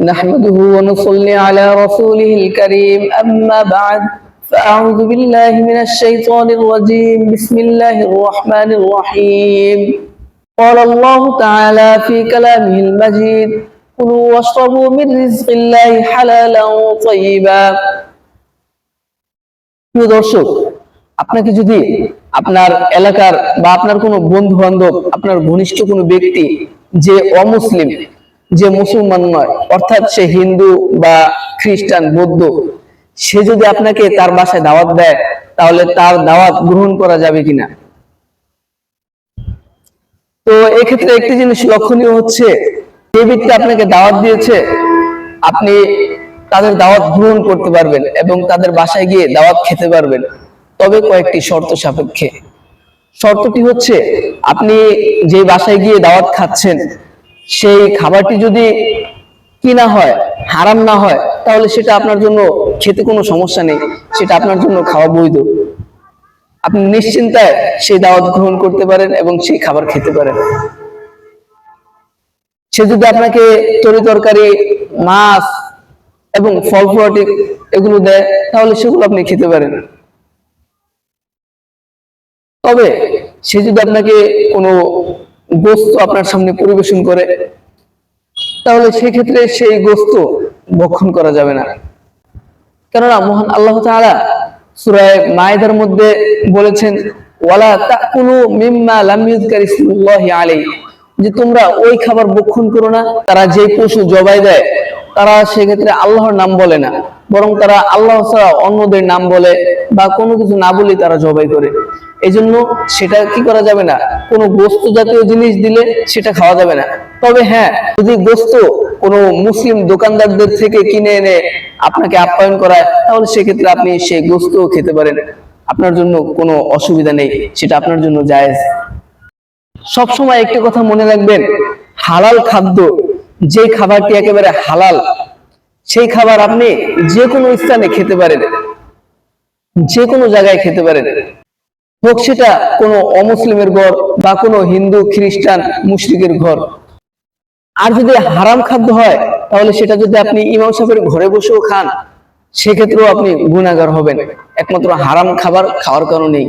نحمده ونصلي على رسوله الكريم أما بعد فأعوذ بالله من الشيطان الرجيم بسم الله الرحمن الرحيم قال الله تعالى في كلامه المجيد كلوا واشربوا من رزق الله حلالا طيبا প্রিয় দর্শক আপনাকে যদি আপনার এলাকার বা আপনার কোনো বন্ধু বান্ধব আপনার ঘনিষ্ঠ কোনো ব্যক্তি যে অমুসলিম যে মুসলমান নয়, অর্থাৎ সে হিন্দু বা খ্রিস্টান, বৌদ্ধ, সে যদি আপনাকে তার বাসায় দাওয়াত দেয়, তাহলে তার দাওয়াত গ্রহণ করা যাবে কিনা? তো এক্ষেত্রে একটি জিনিস লক্ষণীয় হচ্ছে, যে ব্যক্তি আপনাকে দাওয়াত দিয়েছে, আপনি তাদের দাওয়াত গ্রহণ করতে পারবেন এবং তাদের বাসায় গিয়ে দাওয়াত খেতে পারবেন। তবে কয়েকটি শর্ত সাপেক্ষে। শর্তটি হচ্ছে, আপনি যে বাসায় গিয়ে দাওয়াত খাচ্ছেন সেই খাবারটি যদি কিনা হয়, হারাম না হয়, তাহলে সেটা আপনার জন্য খেতে কোনো সমস্যা নেই, সেটা আপনার জন্য খাওয়া বৈধ। আপনি নিশ্চিন্তায় সেই দাওয়াত গ্রহণ করতে পারেন এবং সেই খাবার খেতে পারেন। সে যদি আপনাকে তরি তরকারি, মাছ এবং ফল ফলাটি এগুলো দেয়, তাহলে সেগুলো আপনি খেতে পারেন। তবে সে যদি আপনাকে কোনো গোস্ত আপনার সামনে পরিবেশন করে, তাহলে সেই ক্ষেত্রে সেই গোস্ত ভক্ষণ করা যাবে না। কেননা মহান আল্লাহ তাআলা সূরায়ে মায়েদার মধ্যে বলেছেন, ওয়ালা তাকুলু মিম্মা যে তোমরা ওই খাবার ভক্ষণ করো না, তারা যে পশু জবাই দেয় তারা সেক্ষেত্রে আল্লাহর নাম বলে না। বরং তারা আল্লাহ ছাড়া অন্যদের নাম বলে বা কোনো কিছু না বলে তারা জবাই করে। এই জন্য সেটা কি করা যাবে না? কোনো গোস্ত জাতীয় জিনিস দিলে সেটা খাওয়া যাবে না। তবে হ্যাঁ যদি গোস্ত কোনো মুসলিম দোকানদারদের থেকে কিনে এনে আপনাকে আপ্যায়ন করায়, তাহলে সেক্ষেত্রে আপনি সেই গোস্ত খেতে পারেন। আপনার জন্য কোনো অসুবিধা নেই, সেটা আপনার জন্য জায়েজ। সবসময় একটি কথা মনে রাখবেন, হালাল খাদ্য যে খাবারটি একেবারে হালাল, সেই খাবার আপনি যে কোনো স্থানে খেতে পারেন যে কোনো জায়গায় খেতে পারেন। হোক সেটা কোনো অমুসলিমের ঘর বা কোনো হিন্দু, খ্রিস্টান, মুশরিকের ঘর। আর যদি হারাম খাদ্য হয়, তাহলে সেটা যদি আপনি ইমাম সাহেবের ঘরে বসেও খান, সেক্ষেত্রেও আপনি গুণাগার হবেন। একমাত্র হারাম খাবার খাওয়ার কারণেই